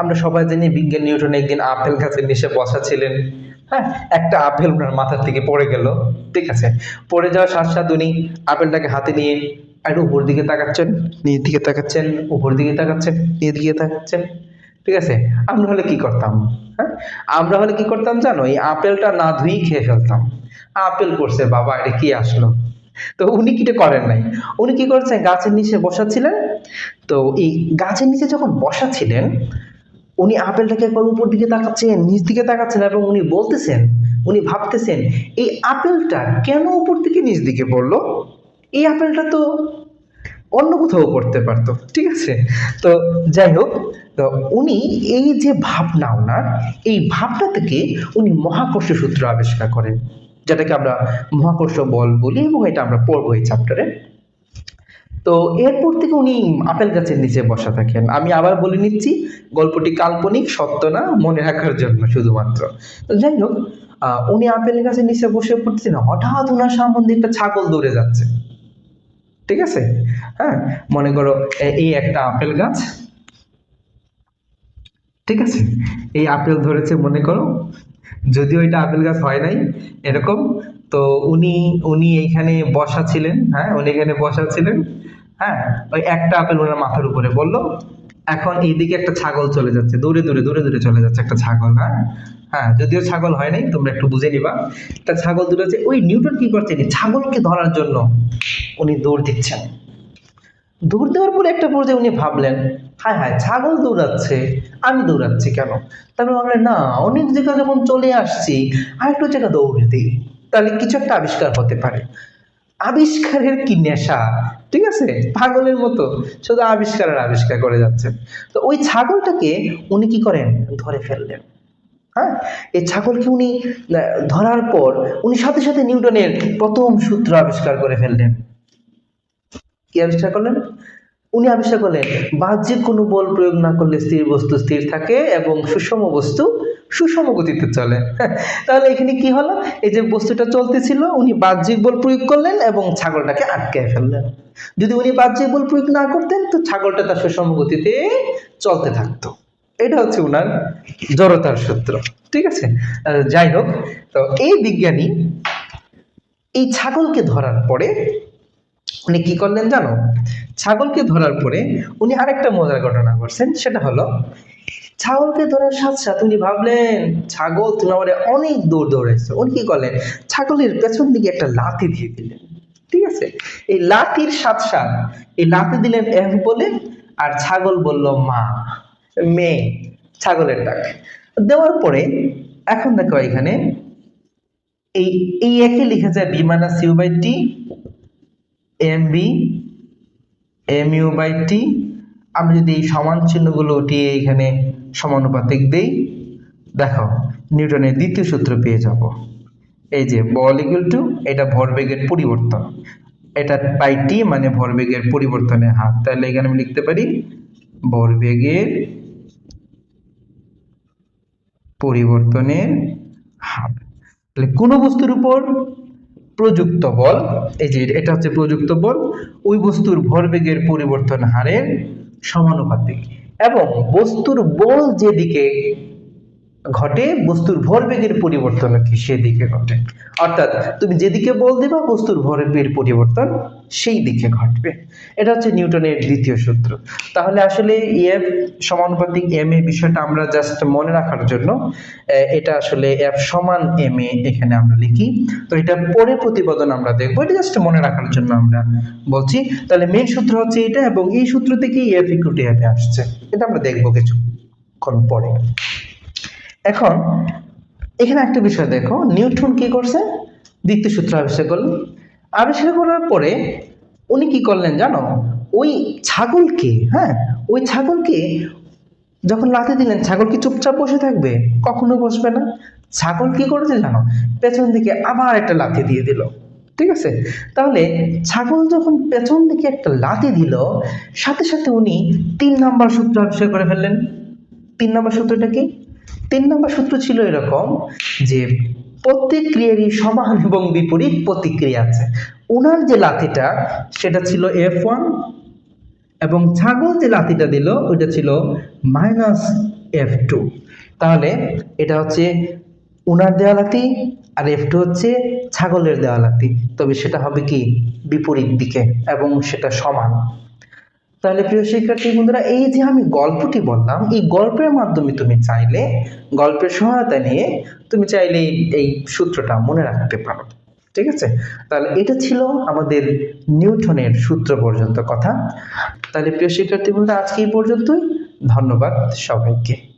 আমরা সবাই জানি বিজ্ঞান নিউটন একদিন আপেল গাছের নিচে বসা ছিলেন। হ্যাঁ একটা আপেল ওনার মাথার থেকে পড়ে গেল। ঠিক আছে, পড়ে যাওয়ার সাথে সাথে উনি আপেলটাকে হাতে নিয়ে একটু উপর দিকে তাকাচ্ছেন নিচের দিকে তাকাচ্ছেন, উপর দিকে তাকাচ্ছেন নিচের দিকে তাকাচ্ছেন। ঠিক আছে, আমরা হলে কি করতাম? হ্যাঁ আমরা হলে কি করতাম জানো? এই আপেলটা না ধুয়েই খেয়ে ফেলতাম। আপেল করছে, বাবা, এটা কি আসলো? তো উনি কিটা করেন নাই? উনি কি করছেন গাছের নিচে বসা ছিলেন। তো এই গাছের নিচে যখন বসা ছিলেন উনি আপেলটাকে একবার উপর দিকে তাকাচ্ছেন, নিচ দিকে তাকাচ্ছেন এবং উনি বলতেছেন, উনি ভাবতেছেন, এই আপেলটা কেন উপর দিকে নিচ দিকে পড়ল? এই আপেলটা তো অন্য কোথাও করতে পারতো। ঠিক আছে? তো যাই হোক, তো উনি এই যে ভাবনা ওনার, এই ভাবনা থেকে উনি মহাকর্ষ সূত্র আবিষ্কার করেন, যেটাকে আমরা মহাকর্ষ বল বলি এবং এটা আমরা পড়ব এই চ্যাপ্টারে তো এরপর থেকে উনি আপেল গাছের নিচে বসা থাকেন। আমি আবার বলে নিচ্ছি, গল্পটি কাল্পনিক, সত্য না, মনে রাখার জন্য শুধুমাত্র। তো যাই হোক উনি আপেল গাছের নিচে বসে পড়তেছেন হঠাৎ ওনার সম্বন্ধে একটা ছাগল দৌড়ে যাচ্ছে। ঠিক আছে? হ্যাঁ মনে করো এই একটা আপেল গাছ। ঠিক আছে? এই আপেল ধরেছে, মনে করো। যদিও এটা আপেল গাছ হয় নাই, এরকম। তো উনি উনি এইখানে বসা ছিলেন হ্যাঁ উনি এখানে বসা ছিলেন। হ্যাঁ? ওই একটা আপেল ওনার মাথার উপরে বলল, এখন এইদিকে একটা ছাগল চলে যাচ্ছে, দূরে দূরে দূরে দূরে চলে যাচ্ছে একটা ছাগল হ্যাঁ? হ্যাঁ যদিও ছাগল হয় নাই, তোমরা একটু বুঝে নিবা। একটা ছাগল দূরে যাচ্ছে ওই নিউটন কি করছেন ছাগলকে ধরার জন্য উনি দৌড় দিচ্ছেন। দৌড় দেওয়ার পরে একটা পর্যায়ে উনি ভাবলেন, হায় হায়, ছাগল দৌড়াচ্ছে, আমি দৌড়াচ্ছি কেন? তারপরে ভাবলেন, না, অনেক জায়গা যখন চলে আসছি আর একটু জায়গা দৌড়ে দিই, তাহলে কিছু একটা আবিষ্কার হতে পারে। আবিষ্কারের কি নেশা? ঠিক আছে? পাগলের মতো। শুধু আবিষ্কার আর আবিষ্কার করে যাচ্ছেন। তো ওই ছাগলটাকে উনি কি করেন? ধরে ফেললেন। হ্যাঁ? এই ছাগলকে উনি ধরার পর উনি সাথে সাথে নিউটনের প্রথম সূত্র আবিষ্কার করে ফেললেন। কি আবিষ্কার করলেন? উনি আবিষ্কার করলেন, বাহ্যিক কোনো বল প্রয়োগ না করলে স্থির বস্তু স্থির থাকে এবং সুষম বস্তু সুষম গতিতে চলে। তাহলে এখানে কি হলো? এই যে বস্তুটা চলতেছিল, উনি বাহ্যিক বল প্রয়োগ করলেন এবং ছাগলটাকে আটকে ফেললেন। যদি উনি বাহ্যিক বল প্রয়োগ না করতেন, তো ছাগলটা তার সুষম গতিতে চলতে থাকতো। এটা হচ্ছে উনার জড়তার সূত্র, ঠিক আছে? যাই হোক, তো এই বিজ্ঞানী এই ছাগলকে ধরার পরে উনি কি করলেন জানো? ছাগলকে ধরার পরে উনি আরেকটা মজার ঘটনা করছেন, সেটা হলো ছাগলকে ধরার সাথে সাথে উনি ভাবলেন, ছাগল তুমি আমাদের অনেক দূর দৌড়াইছো। উনি কি করলেন, ছাগলের পেছন দিকে একটা লাথি দিয়ে দিলেন, ঠিক আছে? এই লাথির সাথ সাথ, এই লাথি দিলেন এফ বলে আর ছাগল বলল, মা, মেয়ে, ছাগলের ডাক। দেওয়ার পরে এখন দেখো এখানে এই এই একে লিখে যায় B minus by T, M B M U by T আমি যদি এই সমান চিহ্নগুলো উঠিয়ে এখানে সমানুপাতিক দেই, দেখো, নিউটনের দ্বিতীয় সূত্র পেয়ে যাব। এই যে বল ইকুয়াল টু এটা ভরবেগের পরিবর্তন। এটা বাই টি মানে ভরবেগের পরিবর্তনের হার। তাহলে এখানে আমি লিখতে পারি, ভরবেগের পরিবর্তনের হার। তাহলে কোনো বস্তুর উপর প্রযুক্ত বল, এই যে এটা হচ্ছে প্রযুক্ত বল, ওই বস্তুর ভরবেগের পরিবর্তন হারের সমানুপাতিক। এবং বস্তুর বল যেদিকে ঘটে, বস্তুর ভরবেগের পরিবর্তন সেদিকে ঘটে। অর্থাৎ তুমি যেদিকে বল দিবা, বস্তুর ভরবেগের পরিবর্তন সেই দিকে ঘটবে। এটা হচ্ছে নিউটনের দ্বিতীয় সূত্র। তাহলে আসলে এফ সমানুপাতিক এম এ বিষয়টা আমরা জাস্ট মনে রাখার জন্য এটা আসলে এফ সমান এম এ এখানে আমরা লিখি। তো এটা পরে প্রতিপাদন আমরা দেখব, এটা জাস্ট মনে রাখার জন্য আমরা বলছি। তাহলে মেন সূত্র হচ্ছে এটা এবং এই সূত্র থেকেই এফ ইকুটি এফে আসছে। এটা আমরা দেখব কিছুক্ষণ পরে। এখন এখানে একটা বিষয় দেখো নিউটন কি করছে? দ্বিতীয় সূত্র আবিষ্কার করলেন আবিষ্কার করার পরে উনি কি করলেন জানো? ওই ছাগলকে হ্যাঁ ওই ছাগলকে যখন লাথি দিলেন, ছাগল কি চুপচাপ বসে থাকবে? কখনো বসবে না। ছাগল কি করেছে জানো? পেছন দিকে আবার একটা লাথি দিয়ে দিল। ঠিক আছে? তাহলে ছাগল যখন পেছন দিকে একটা লাথি দিল, সাথে সাথে উনি তিন নাম্বার সূত্র আবিষ্কার করে ফেললেন। তিন নম্বর সূত্রটা কি? তিন নম্বর সূত্র ছিল এরকম যে প্রত্যেক ক্রিয়ারই সমান এবং বিপরীত প্রতিক্রিয়া আছে। ওনার যে লাথিটা, সেটা ছিল এফ ওয়ান এবং ছাগল যে লাথিটা দিল, ওইটা ছিল মাইনাস এফ টু তাহলে এটা হচ্ছে উনার দেওয়ালাতি আর এফ টু হচ্ছে ছাগলের দেওয়ালাতি তবে সেটা হবে কি? বিপরীত দিকে এবং সেটা সমান। তাহলে প্রিয় শিক্ষার্থী বন্ধুরা, এই যে আমি গল্পটি বললাম, এই গল্পের মাধ্যমে তুমি চাইলে গল্পের সহায়তা নিয়ে তুমি চাইলে এই- সূত্রটা মনে রাখতে পারো, ঠিক আছে? তাহলে এটা ছিল আমাদের নিউটনের সূত্র পর্যন্ত কথা। তাহলে প্রিয় শিক্ষার্থী বন্ধুরা, আজকে এই পর্যন্তই। ধন্যবাদ সবাইকে।